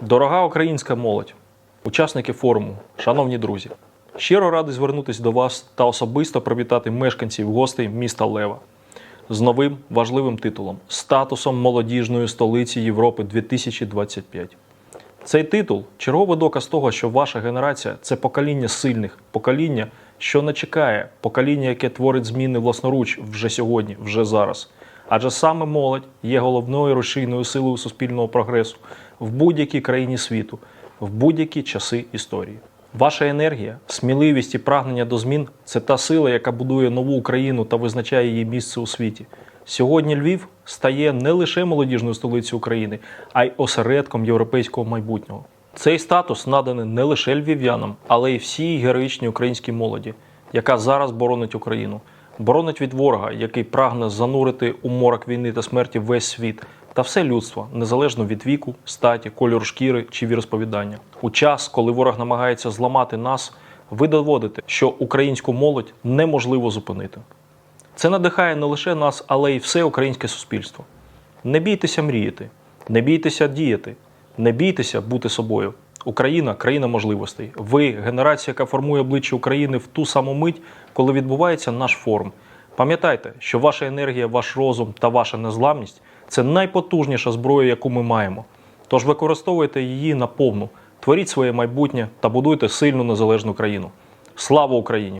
Дорога українська молодь, учасники форуму, шановні друзі, щиро радий звернутися до вас та особисто привітати мешканців гостей міста Лева з новим важливим титулом статусом молодіжної столиці Європи 2025. Цей титул черговий доказ того, що ваша генерація це покоління сильних, покоління, що не чекає, покоління, яке творить зміни власноруч вже сьогодні, вже зараз. Адже саме молодь є головною рушійною силою суспільного прогресу в будь-якій країні світу, в будь-які часи історії. Ваша енергія, сміливість і прагнення до змін це та сила, яка будує нову Україну та визначає її місце у світі. Сьогодні Львів стає не лише молодіжною столицею України, а й осередком європейського майбутнього. Цей статус наданий не лише львів'янам, але й всій героїчній українській молоді, яка зараз боронить Україну, боронить від ворога, який прагне занурити у морок війни та смерті весь світ та все людство, незалежно від віку, статі, кольору шкіри чи віросповідання. У час, коли ворог намагається зламати нас, ви доводите, що українську молодь неможливо зупинити. Це надихає не лише нас, але й все українське суспільство. Не бійтеся мріяти, не бійтеся діяти, не бійтеся бути собою. Україна країна можливостей. Ви генерація, яка формує обличчя України в ту саму мить, коли відбувається наш форум. Пам'ятайте, що ваша енергія, ваш розум та ваша незламність це найпотужніша зброя, яку ми маємо. Тож використовуйте її наповну, творіть своє майбутнє та будуйте сильну незалежну країну. Слава Україні!